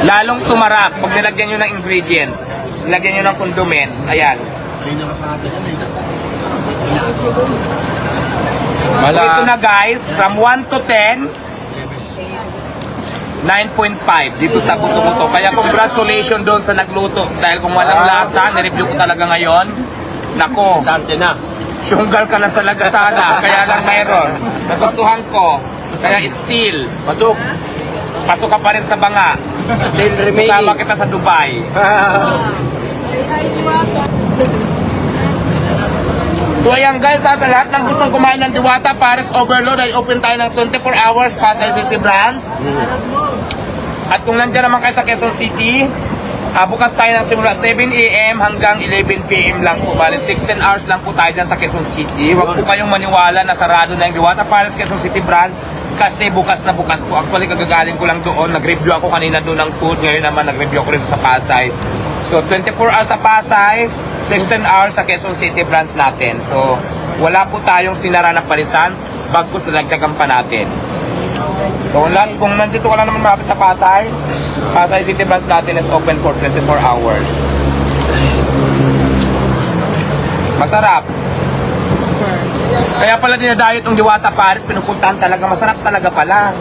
Lalong sumarap pag nilagyan nyo ng ingredients. Nilagyan nyo ng condiments. Ayan. So ito na guys, from 1 to 10, 9.5 dito sa buto-buto. Kaya congratulations doon sa nagluto. Dahil kung walang lasa, nireview ko talaga ngayon. Nako, Sante na. syunggal ka na talaga sana. Kaya lang mayroon. Nagustuhan ko. Kaya still, Patok. Pasok ka pa rin sa banga. Kasama kita sa Dubai. So ayan guys, sa lahat ng gustong kumain ng Diwata Paris Overload ay open tayo ng 24 hours Pasay City branch. At kung nandiyan naman kayo sa Quezon City, ah, bukas tayo ng simula 7 a.m. hanggang 11 p.m. lang po. Bali 16 hours lang po tayo dyan sa Quezon City. Huwag po kayong maniwala na sarado na yung Diwata Paris Quezon City branch kasi bukas na bukas po. Actually, kagagaling ko lang doon. Nag-review ako kanina doon ng food. Ngayon naman, nag-review ako rin sa Pasay. So, 24 hours sa Pasay, 16 hours sa Quezon City branch natin. So, wala po tayong sinara na palisan. Bagkus na nagdagan pa natin. So, lang, kung nandito ka lang naman malapit sa Pasay, Pasay City branch natin is open for 24 hours. Masarap. Kaya pala dinadayot ang Diwata Paris, pinupuntahan talaga. Masarap talaga pala.